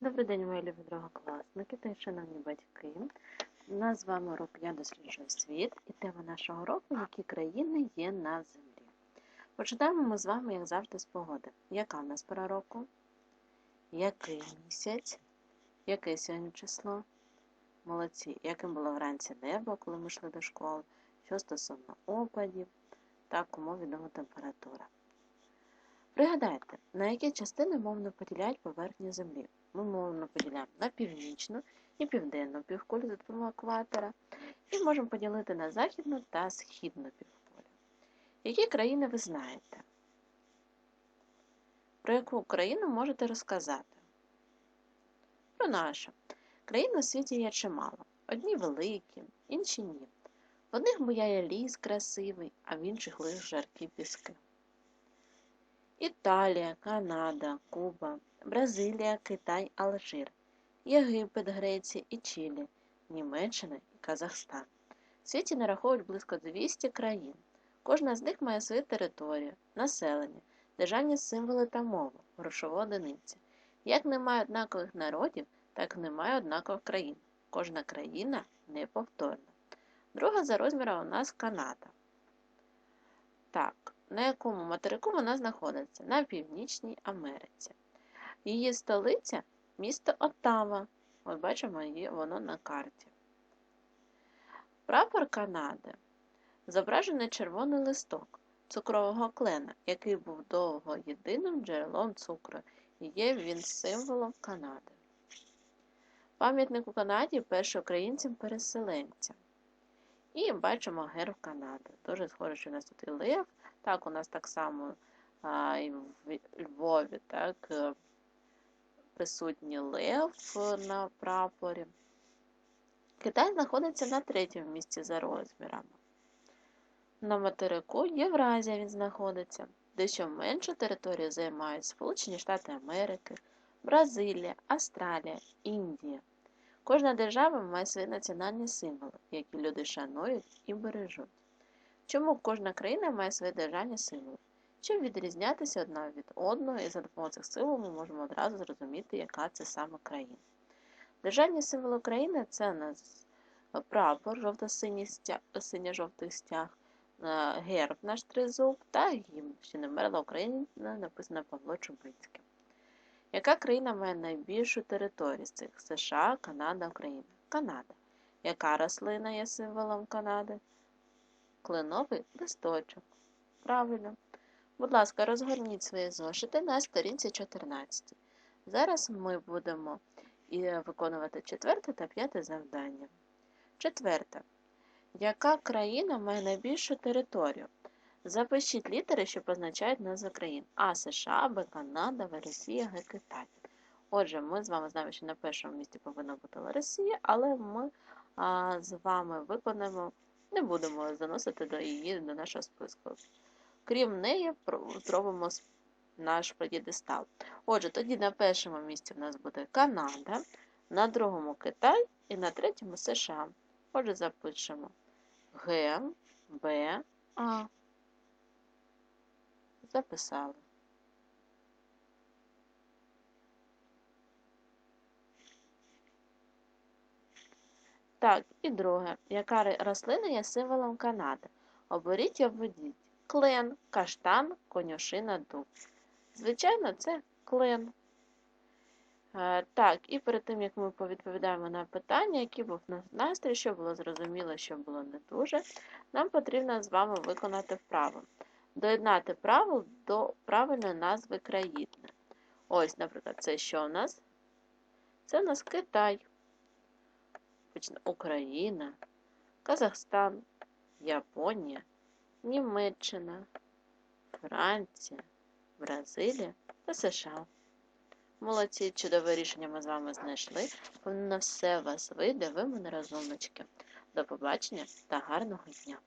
Добрий день, мої любі другокласники та шановні батьки. Нас з вами урок «Я досліджую світ» і тема нашого року які країни є на землі. Починаємо ми з вами, як завжди, з погоди. Яка в нас пора року? Який місяць? Яке сьогодні число? Молодці, яким було вранці небо, коли ми йшли до школи, що стосовно опадів, так умов відома температура. Пригадайте, на які частини мовно поділяють поверхню Землі. Ми мовно поділяємо на північну і південну півкулю за допомогою екватора, і можемо поділити на західну та східну півкулю. Які країни ви знаєте? Про яку країну можете розказати? Про нашу. Країн у світі є чимало. Одні великі, інші ні. В одних буяє ліс красивий, а в інших лише жаркі піски. Італія, Канада, Куба, Бразилія, Китай, Алжир, Єгипет, Греція і Чилі, Німеччина і Казахстан. В світі нараховують близько 200 країн. Кожна з них має свою територію, населення, державні символи та мову, грошову одиниці. Як немає однакових народів, так немає однакових країн. Кожна країна неповторна. Друга за розміром у нас Канада. Так, на якому материку вона знаходиться? На Північній Америці. Її столиця місто Оттава. От бачимо її воно на карті. Прапор Канади зображений червоний листок цукрового клена, який був довго єдиним джерелом цукру, і є він символом Канади. Пам'ятник у Канаді першоукраїнцям-переселенцям. І бачимо герб Канади. Дуже схоже, що у нас тут і лев. Так, у нас так само а, і в Львові так, е, присутній лев на прапорі. Китай знаходиться на третьому місці за розмірами. На материку Євразія він знаходиться, дещо меншу територію займають Сполучені Штати Америки, Бразилія, Австралія, Індія. Кожна держава має свої національні символи, які люди шанують і бережуть. Чому кожна країна має свої державні символи? Щоб відрізнятися одна від одної, і за допомогою цих символів ми можемо одразу зрозуміти, яка це саме країна. Державні символи України це нас прапор, жовто-синій стяг, синьо-жовтий стяг, герб наш тризуб та гімн, що не вмерла Україна, написано Павло Чубинським. Яка країна має найбільшу територію з цих США, Канада, Україна? Канада. Яка рослина є символом Канади? Кленовий листочок. Правильно. Будь ласка, розгорніть свої зошити на сторінці 14. Зараз ми будемо виконувати четверте та п'яте завдання. Четверте. Яка країна має найбільшу територію? Запишіть літери, що позначають назви країн А США, Б Канада, В Росія, Г Китай. Отже, ми з вами знаємо, що на першому місці повинна бути Росія, але ми а, з вами виконаємо, не будемо заносити до її до нашого списку. Крім неї, зробимо наш п'єдестал. Отже, тоді на першому місці в нас буде Канада, на другому Китай і на третьому США. Отже, запишемо Г, Б, А. Записали. Так, і друге. Яка рослина є символом Канади? Оберіть і обведіть. Клен, каштан, конюшина, дуб. Звичайно, це клен. Так, і перед тим, як ми повідповідаємо на питання, який був настрій, що було зрозуміло, що було не дуже, нам потрібно з вами виконати вправу. Доєднати правил до правильної назви країни. Ось, наприклад, це що у нас? Це у нас Китай, Україна, Казахстан, Японія, Німеччина, Франція, Бразилія та США. Молодці, чудове рішення ми з вами знайшли. На все вас вийде, ви мене розумнички. До побачення та гарного дня!